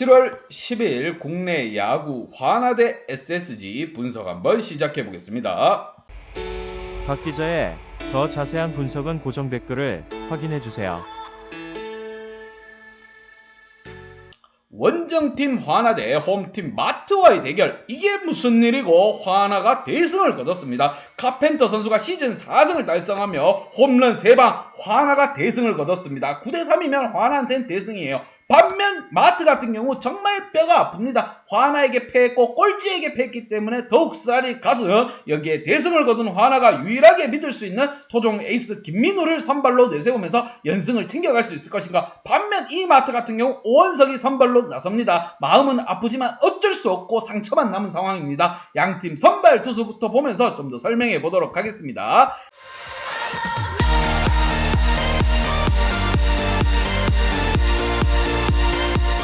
7월 10일 국내 야구 화나대 SSG 분석 한번 시작해 보겠습니다. 박 기자의 더 자세한 분석은 고정 댓글을 확인해 주세요. 원정팀 화나 대 홈팀 마트와의 대결 이게 무슨 일이고 화나가 대승을 거뒀습니다. 카펜터 선수가 시즌 4승을 달성하며 홈런 3방 화나가 대승을 거뒀습니다. 9대 3이면 화나한테는 대승이에요. 반면 마트 같은 경우 정말 뼈가 아픕니다. 화나에게 패했고 꼴찌에게 패했기 때문에 더욱 쌀이 가슴 여기에 대승을 거둔 화나가 유일하게 믿을 수 있는 토종 에이스 김민우를 선발로 내세우면서 연승을 챙겨갈 수 있을 것인가 반면 이 마트 같은 경우 오원석이 선발로 나섭니다. 마음은 아프지만 어쩔 수 없고 상처만 남은 상황입니다. 양팀 선발 투수부터 보면서 좀 더 설명해 보도록 하겠습니다.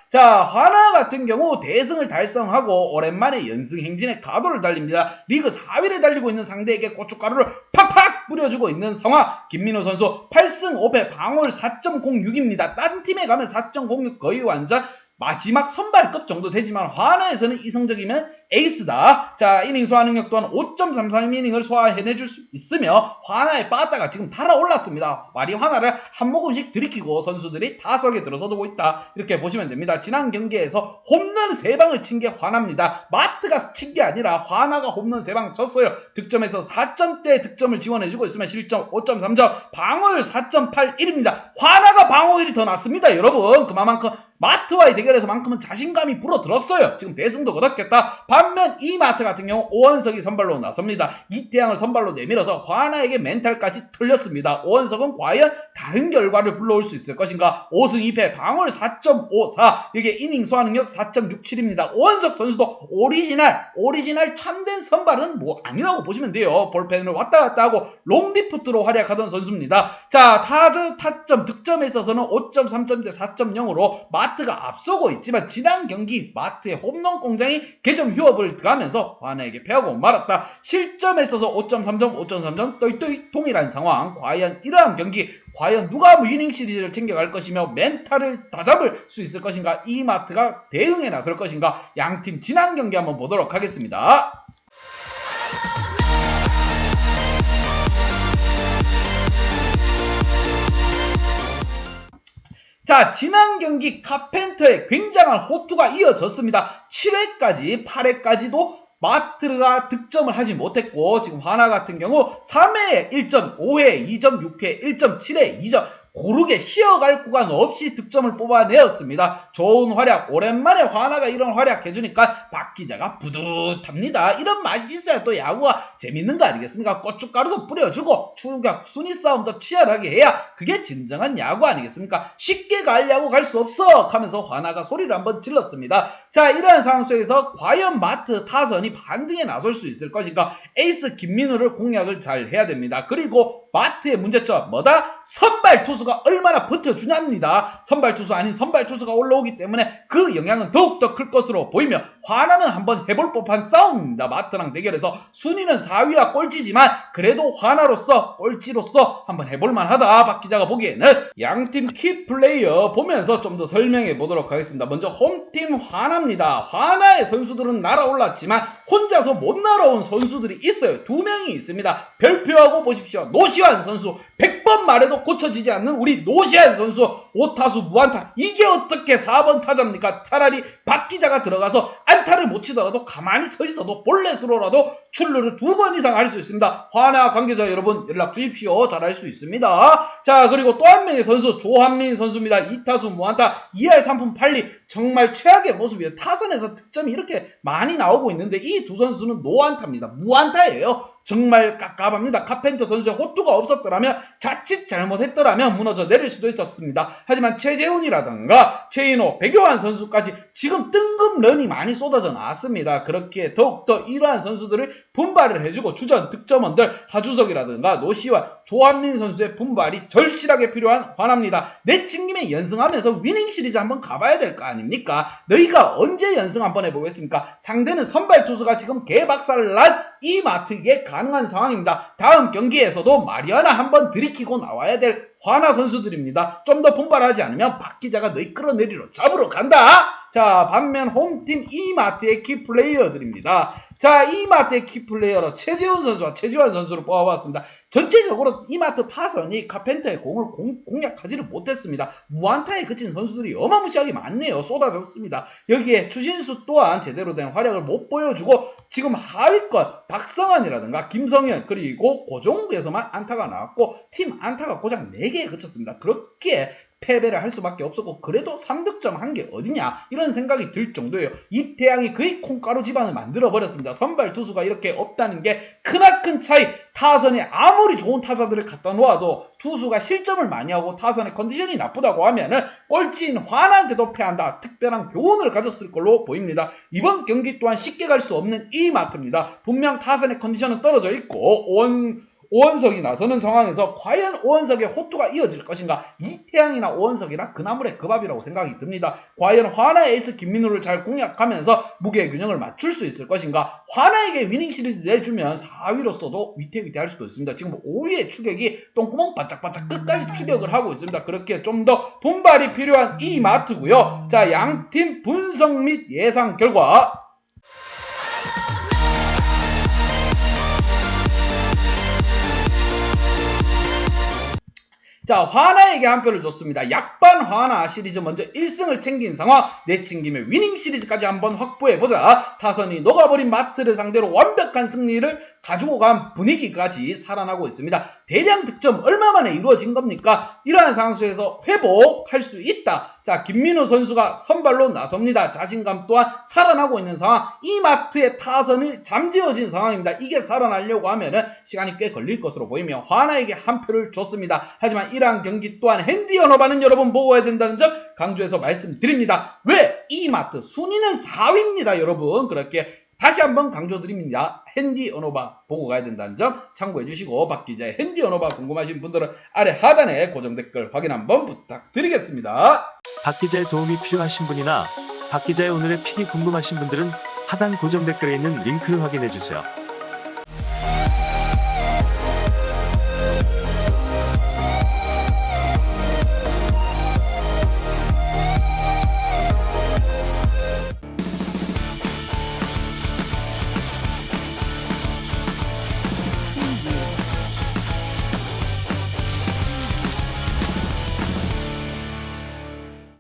자, 화나 같은 경우 대승을 달성하고 오랜만에 연승 행진의 가도를 달립니다. 리그 4위를 달리고 있는 상대에게 고춧가루를 팍팍 뿌려주고 있는 상황. 김민호 선수 8승 5패 방어율 4.06입니다. 딴 팀에 가면 4.06 거의 완전 마지막 선발급 정도 되지만 화나에서는 이 성적이면 에이스다. 자, 이닝 소화 능력 또한 5.33이닝을 소화해내줄 수 있으며 화나의 빠따가 지금 달아올랐습니다. 말이 화나를 한 모금씩 들이키고 선수들이 타석에 들어서고 있다. 이렇게 보시면 됩니다. 지난 경기에서 홈런 3방을 친 게 화나입니다. 마트가 친 게 아니라 화나가 홈런 3방 쳤어요. 득점에서 4점대 득점을 지원해주고 있으면 실점 5.3점, 방어율 4.81입니다. 화나가 방어율이 더 낮습니다. 여러분 그만큼 마트와의 대결에서만큼은 자신감이 불어들었어요. 지금 대승도 거뒀겠다. 반면 이 마트 같은 경우 오원석이 선발로 나섭니다. 이태양을 선발로 내밀어서 화나에게 멘탈까지 틀렸습니다. 오원석은 과연 다른 결과를 불러올 수 있을 것인가? 5승 2패 방어율 4.54 이게 이닝 소화 능력 4.67입니다. 오원석 선수도 오리지널 오리지널 참된 선발은 뭐 아니라고 보시면 돼요. 볼펜을 왔다 갔다 하고 롱리프트로 활약하던 선수입니다. 자 타자 타점 득점에 있어서는 5.3점대 4.0으로 마트가 앞서고 있지만 지난 경기 마트의 홈런 공장이 개점 휴업을 가면서 화나에게 패하고 말았다. 실점에 있어서 5.3점, 5.3점 또이또이 동일한 상황. 과연 이러한 경기 과연 누가 위닝 시리즈를 챙겨갈 것이며 멘탈을 다잡을 수 있을 것인가 이 마트가 대응에 나설 것인가 양팀 지난 경기 한번 보도록 하겠습니다. 자, 지난 경기 카펜터의 굉장한 호투가 이어졌습니다. 7회까지, 8회까지도 마트가 득점을 하지 못했고, 지금 하나 같은 경우 3회에 1점, 5회에 2점, 6회에 1점, 7회에 2점, 고르게 쉬어갈 구간 없이 득점을 뽑아내었습니다. 좋은 활약, 오랜만에 화나가 이런 활약 해주니까 박 기자가 뿌듯합니다. 이런 맛이 있어야 또 야구가 재밌는 거 아니겠습니까? 고춧가루도 뿌려주고 추격, 순위 싸움도 치열하게 해야 그게 진정한 야구 아니겠습니까? 쉽게 갈 야구 갈수 없어! 하면서 화나가 소리를 한번 질렀습니다. 자, 이러한 상황 속에서 과연 마트 타선이 반등에 나설 수 있을 것인가? 에이스 김민우를 공략을 잘 해야 됩니다. 그리고 마트의 문제점 뭐다? 선발 투수가 얼마나 버텨주냐입니다. 선발 투수 아닌 선발 투수가 올라오기 때문에 그 영향은 더욱더 클 것으로 보이며 화나는 한번 해볼 법한 싸움입니다. 마트랑 대결해서 순위는 4위와 꼴찌지만 그래도 화나로서 꼴찌로서 한번 해볼 만 하다. 박 기자가 보기에는 양팀 키 플레이어 보면서 좀 더 설명해 보도록 하겠습니다. 먼저 홈팀 화나입니다. 화나의 선수들은 날아올랐지만 혼자서 못 날아온 선수들이 있어요. 두 명이 있습니다. 별표하고 보십시오. 노시 환 선수 100번 말해도 고쳐지지 않는 우리 노시환 선수 5타수 무안타 이게 어떻게 4번 타자입니까? 차라리 박 기자가 들어가서 안타를 못 치더라도 가만히 서 있어도 볼넷으로라도 출루를 두 번 이상 할 수 있습니다. 화나 관계자 여러분 연락 주십시오. 잘할 수 있습니다. 자 그리고 또 한 명의 선수 조한민 선수입니다. 2타수 무안타 2할 3푼 8리 정말 최악의 모습이에요. 타선에서 득점이 이렇게 많이 나오고 있는데 이 두 선수는 노안타입니다. 무안타예요. 정말 깝깝합니다. 카펜터 선수의 호투가 없었더라면 자칫 잘못했더라면 무너져 내릴 수도 있었습니다. 하지만 최재훈이라든가 최인호, 백요한 선수까지 지금 뜬금 런이 많이 쏟아져 나왔습니다. 그렇게 더욱더 이러한 선수들을 분발을 해주고 주전 득점원들 하주석이라든가 노시와 조한민 선수의 분발이 절실하게 필요한 화납니다. 내친 김에 연승하면서 위닝 시리즈 한번 가봐야 될 거 아닙니까? 너희가 언제 연승 한번 해보겠습니까? 상대는 선발 투수가 지금 개박살 난 이 마트에 가능한 상황입니다. 다음 경기에서도 마리아나 한번 들이키고 나와야 될 화나 선수들입니다. 좀 더 분발하지 않으면 박 기자가 너희 끌어내리러 잡으러 간다. 자, 반면 홈팀 이마트의 키플레이어들입니다. 자, 이마트의 키플레이어로 최재훈 선수와 최지환 선수를 뽑아봤습니다. 전체적으로 이마트 타선이 카펜터의 공을 공, 공략하지를 못했습니다. 무안타에 그친 선수들이 어마무시하게 많네요. 쏟아졌습니다. 여기에 추신수 또한 제대로 된 활약을 못 보여주고 지금 하위권 박성환이라든가 김성현 그리고 고종구에서만 안타가 나왔고 팀 안타가 고작 4개에 그쳤습니다. 그렇게 패배를 할 수밖에 없었고 그래도 3득점 한 게 어디냐 이런 생각이 들 정도예요. 이태양이 거의 콩가루 집안을 만들어 버렸습니다. 선발 투수가 이렇게 없다는 게 크나큰 차이. 타선이 아무리 좋은 타자들을 갖다 놓아도 투수가 실점을 많이 하고 타선의 컨디션이 나쁘다고 하면은 꼴찌인 화나한테도 패한다. 특별한 교훈을 가졌을 걸로 보입니다. 이번 경기 또한 쉽게 갈 수 없는 이 마트입니다. 분명 타선의 컨디션은 떨어져 있고 온 오원석이 나서는 상황에서 과연 오원석의 호투가 이어질 것인가 이태양이나 오원석이나 그나물의 그 밥이라고 생각이 듭니다. 과연 화나의 에이스 김민우를 잘 공략하면서 무게 균형을 맞출 수 있을 것인가 화나에게 위닝 시리즈 내주면 4위로서도 위태위태할 수도 있습니다. 지금 5위의 추격이 똥구멍 바짝바짝 끝까지 추격을 하고 있습니다. 그렇게 좀 더 분발이 필요한 이 마트고요. 자 양팀 분석 및 예상 결과 자, 화나에게 한 표를 줬습니다. 약반 화나 시리즈 먼저 1승을 챙긴 상황, 내친 김에 위닝 시리즈까지 한번 확보해보자. 타선이 녹아버린 마트를 상대로 완벽한 승리를 가지고 간 분위기까지 살아나고 있습니다. 대량 득점 얼마 만에 이루어진 겁니까? 이러한 상황 속에서 회복할 수 있다. 자, 김민우 선수가 선발로 나섭니다. 자신감 또한 살아나고 있는 상황. 이 마트의 타선이 잠재워진 상황입니다. 이게 살아나려고 하면은 시간이 꽤 걸릴 것으로 보이며 화나에게 한 표를 줬습니다. 하지만 이러한 경기 또한 핸디 언어반은 여러분 보고해야 된다는 점 강조해서 말씀드립니다. 왜? 이 마트 순위는 4위입니다, 여러분. 그렇게 다시 한번 강조드립니다. 핸디 언어바 보고 가야 된다는 점 참고해 주시고 박 기자의 핸디 언어바 궁금하신 분들은 아래 하단에 고정 댓글 확인 한번 부탁드리겠습니다. 박 기자의 도움이 필요하신 분이나 박 기자의 오늘의 픽이 궁금하신 분들은 하단 고정 댓글에 있는 링크를 확인해 주세요.